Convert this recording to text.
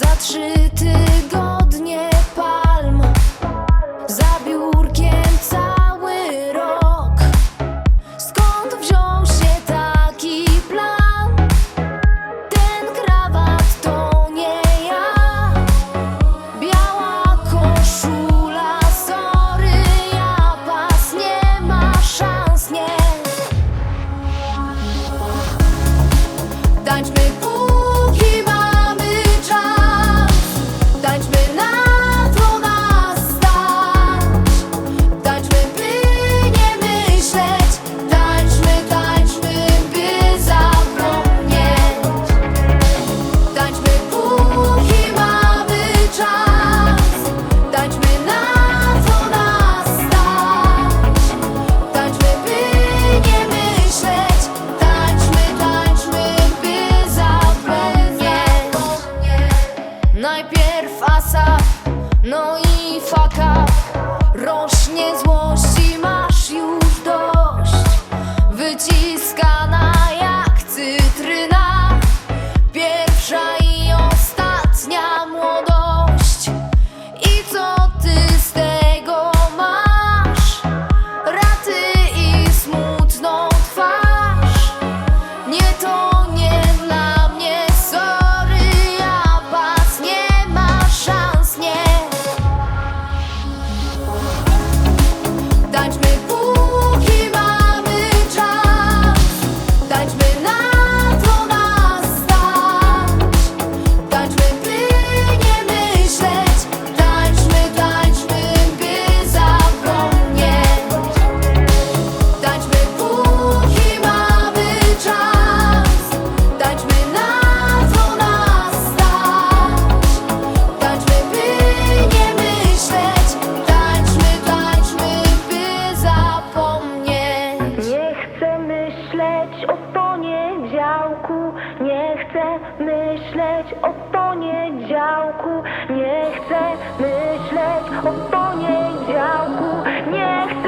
za trzy tygodnie. Najpierw asa, no i faka. Rośnie złość. myśleć o poniedziałku, nie chcę myśleć o poniedziałku, nie chcę.